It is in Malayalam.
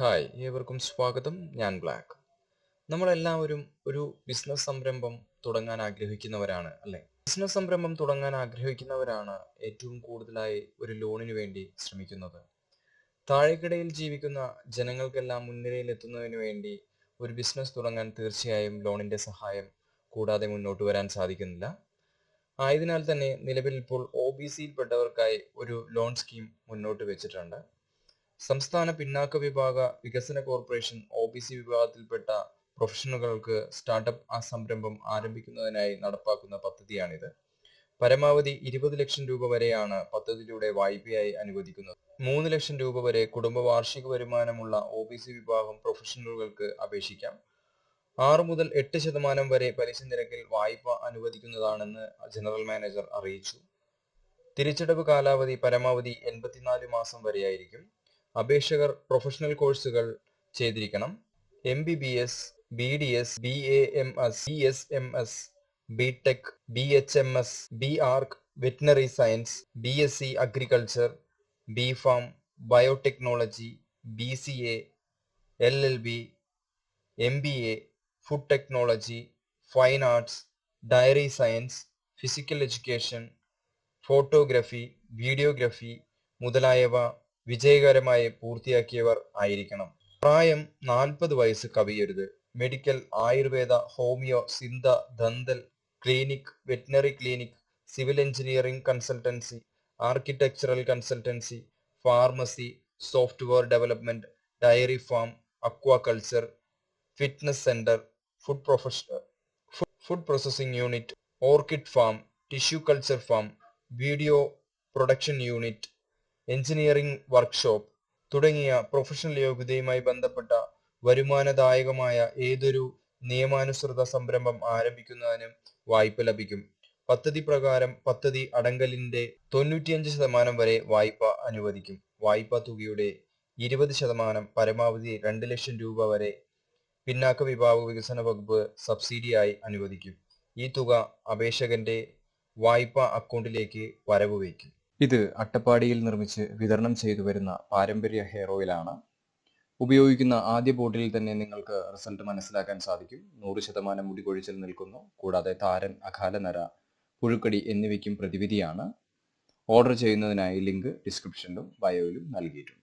ഹായ് ഏവർക്കും സ്വാഗതം. ഞാൻ ബ്ലാക്ക്. നമ്മളെല്ലാവരും ഒരു ബിസിനസ് സംരംഭം തുടങ്ങാൻ ആഗ്രഹിക്കുന്നവരാണ് അല്ലെ? ബിസിനസ് സംരംഭം തുടങ്ങാൻ ആഗ്രഹിക്കുന്നവരാണ് ഏറ്റവും കൂടുതലായി ഒരു ലോണിന് വേണ്ടി ശ്രമിക്കുന്നത്. താഴെക്കിടയിൽ ജീവിക്കുന്ന ജനങ്ങൾക്കെല്ലാം മുൻനിരയിൽ എത്തുന്നതിന് വേണ്ടി ഒരു ബിസിനസ് തുടങ്ങാൻ തീർച്ചയായും ലോണിന്റെ സഹായം കൂടാതെ മുന്നോട്ട് വരാൻ സാധിക്കുന്നില്ല. ആയതിനാൽ തന്നെ നിലവിൽ ഇപ്പോൾ ഒ ബി സിയിൽപ്പെട്ടവർക്കായി ഒരു ലോൺ സ്കീം മുന്നോട്ട് വെച്ചിട്ടുണ്ട്. സംസ്ഥാന പിന്നാക്ക വിഭാഗ വികസന കോർപ്പറേഷൻ ഒ ബി സി വിഭാഗത്തിൽപ്പെട്ട പ്രൊഫഷണലുകൾക്ക് സ്റ്റാർട്ടപ്പ് ആ സംരംഭം ആരംഭിക്കുന്നതിനായി നടപ്പാക്കുന്ന പദ്ധതിയാണിത്. പരമാവധി ഇരുപത് ലക്ഷം രൂപ വരെയാണ് പദ്ധതിയിലൂടെ വായ്പയായി അനുവദിക്കുന്നത്. മൂന്ന് ലക്ഷം രൂപ വരെ കുടുംബ വാർഷിക വരുമാനമുള്ള ഒ ബി സി വിഭാഗം പ്രൊഫഷണലുകൾക്ക് അപേക്ഷിക്കാം. ആറ് മുതൽ എട്ട് ശതമാനം വരെ പലിശ നിരക്കിൽ വായ്പ അനുവദിക്കുന്നതാണെന്ന് ജനറൽ മാനേജർ അറിയിച്ചു. തിരിച്ചടവ് കാലാവധി പരമാവധി എൺപത്തിനാല് മാസം വരെയായിരിക്കും. അപേക്ഷകർ പ്രൊഫഷണൽ കോഴ്സുകൾ ചെയ്തിരിക്കണം. M B B S B D S B A M S B S M S B tech B H M S B arch veterinary science B S C agriculture B pharm biotechnology B C A L L B M B A food technology fine arts dairy science physical education photography videography മുതലായവ വിജയകരമായി പൂർത്തിയാക്കിയവർ ആയിരിക്കണം. പ്രായം നാൽപ്പത് വയസ്സ് കവിയരുത്. Medical Ayurveda homeo സിന്ത dental clinic veterinary clinic civil engineering consultancy architectural consultancy pharmacy software development dairy farm aquaculture fitness centre food പ്രൊഫഷ food processing unit orchid farm tissue culture farm video production unit engineering workshop തുടങ്ങിയ പ്രൊഫഷണൽ യോഗ്യതയുമായി ബന്ധപ്പെട്ട വരുമാനദായകമായ ഏതൊരു നിയമാനുസൃത സംരംഭം ആരംഭിക്കുന്നതിനും വായ്പ ലഭിക്കും. പദ്ധതി പ്രകാരം പദ്ധതി അടങ്കലിന്റെ തൊണ്ണൂറ്റിയഞ്ച് ശതമാനം വരെ വായ്പ അനുവദിക്കും. വായ്പാ തുകയുടെ ഇരുപത് ശതമാനം പരമാവധി രണ്ട് ലക്ഷം രൂപ വരെ പിന്നാക്ക വിഭാഗ വികസന വകുപ്പ് സബ്സിഡിയായി അനുവദിക്കും. ഈ തുക അപേക്ഷകന്റെ വായ്പ അക്കൗണ്ടിലേക്ക് വരവ് വയ്ക്കും. ഇത് അട്ടപ്പാടിയിൽ നിർമ്മിച്ച് വിതരണം ചെയ്തു വരുന്ന പാരമ്പര്യ ഹെയർ ഓയിലാണ് ഉപയോഗിക്കുന്ന ആദ്യ ബോട്ടിൽ തന്നെ നിങ്ങൾക്ക് റിസൾട്ട് മനസ്സിലാക്കാൻ സാധിക്കും. നൂറ് ശതമാനം മുടി കൊഴിച്ചിൽ നിൽക്കുന്നു. കൂടാതെ താരൻ അകാല നര പുഴുക്കടി എന്നിവയ്ക്കും പ്രതിവിധിയാണ്. ഓർഡർ ചെയ്യുന്നതിനായി ലിങ്ക് ഡിസ്ക്രിപ്ഷനിലും ബയോയിലും നൽകിയിട്ടുണ്ട്.